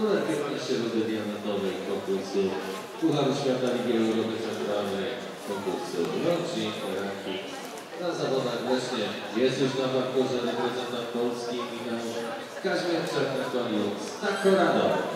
numer 15 rundy diamentowej konkursu Pucharu Świata Ligi Europy Centralnej konkursu Rocznik Ranking. Na zawodach właśnie jest już na parkurze reprezentant Polski Michał Kaźmierczak na koniu z Takorado.